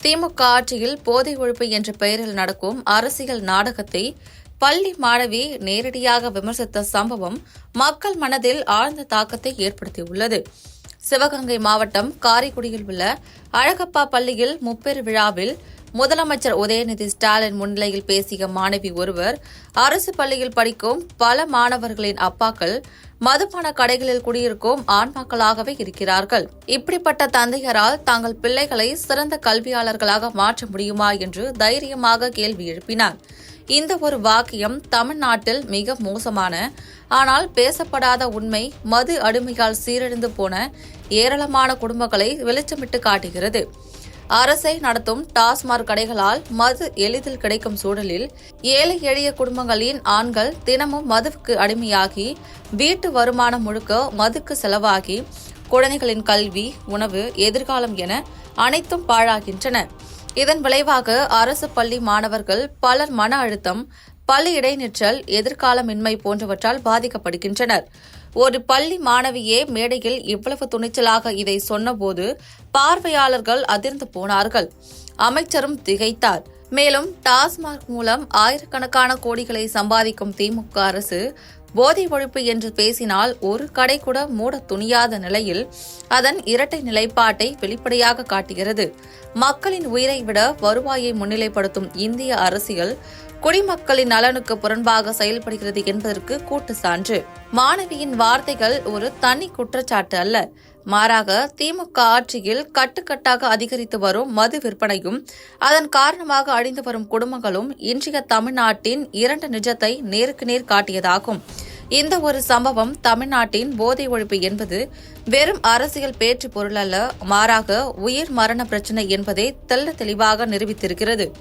திமுக ஆட்சியில் போதை ஒழிப்பு என்ற பெயரில் நடக்கும் அரசியல் நாடகத்தை பள்ளி மாணவி நேரடியாக விமர்சித்த சம்பவம் மக்கள் மனதில் ஆழ்ந்த தாக்கத்தை ஏற்படுத்தியுள்ளது. சிவகங்கை மாவட்டம் காரைக்குடியில் உள்ள அழகப்பா பள்ளியில் முப்பெரு விழாவில் முதலமைச்சர் உதயநிதி ஸ்டாலின் முன்னிலையில் பேசிய மாணவி ஒருவர் அரசு பள்ளியில் படிக்கும் பல மாணவர்களின் அப்பாக்கள் மதுபான கடைகளில் குடியிருக்கும் ஆண்மக்களாகவே இருக்கிறார்கள். இப்படிப்பட்ட தந்தையரால் தங்கள் பிள்ளைகளை சிறந்த கல்வியாளர்களாக மாற்ற முடியுமா என்று தைரியமாக கேள்வி எழுப்பினார். இந்த ஒரு வாக்கியம் தமிழ்நாட்டில் மிக மோசமான ஆனால் பேசப்படாத உண்மை மது அடிமையால் சீரழிந்து போன ஏராளமான குடும்பங்களை வெளிச்சமிட்டு காட்டுகிறது. அரசை நடத்தும் டாஸ்மாக் கடைகளால் மது எளிதில் கிடைக்கும் சூழலில் ஏழை எளிய குடும்பங்களின் ஆண்கள் தினமும் மதுவுக்கு அடிமையாகி வீட்டு வருமானம் முழுக்க மதுக்கு செலவாகி குழந்தைகளின் கல்வி உணவு எதிர்காலம் என அனைத்தும் பாழாகின்றன. இதன் விளைவாக அரசு பள்ளி மாணவர்கள் பலர் மன அழுத்தம் பள்ளி இடைநிற்றல் எதிர்காலமின்மை போன்றவற்றால் பாதிக்கப்படுகின்றனர். ஒரு பள்ளி மாணவியே மேடையில் இவ்வளவு துணிச்சலாக இதை சொன்னபோது பார்வையாளர்கள் அதிர்ந்து போனார்கள். அமைச்சரும் திகைத்தார். மேலும் டாஸ்மாக் மூலம் ஆயிரக்கணக்கான கோடிகளை சம்பாதிக்கும் திமுக அரசு போதை ஒழிப்பு என்று பேசினால் ஒரு கடை கூட மூட துணியாத நிலையில் அதன் இரட்டை நிலைப்பாட்டை வெளிப்படையாக காட்டுகிறது. மக்களின் உயிரை விட வருவாயை முன்னிலைப்படுத்தும் இந்திய அரசியல் குடிமக்களின் நலனுக்கு புறம்பாக செயல்படுகிறது என்பதற்கு கூட்டு சான்று. மாணவியின் வார்த்தைகள் ஒரு தனி குற்றச்சாட்டு அல்ல. மாறாக திமுக ஆட்சியில் கட்டுக்கட்டாக அதிகரித்து வரும் மது விற்பனையும் அதன் காரணமாக அழிந்து வரும் குடும்பங்களும் இன்றைய தமிழ்நாட்டின் இரண்டு நிஜத்தை நேருக்கு நேர் காட்டியதாகும். இந்த ஒரு சம்பவம் தமிழ்நாட்டின் போதை ஒழிப்பு என்பது வெறும் அரசியல் பேச்சு பொருள் அல்ல மாறாக உயிர் மரண பிரச்சினை என்பதை தெள்ள தெளிவாக நிரூபித்திருக்கிறது.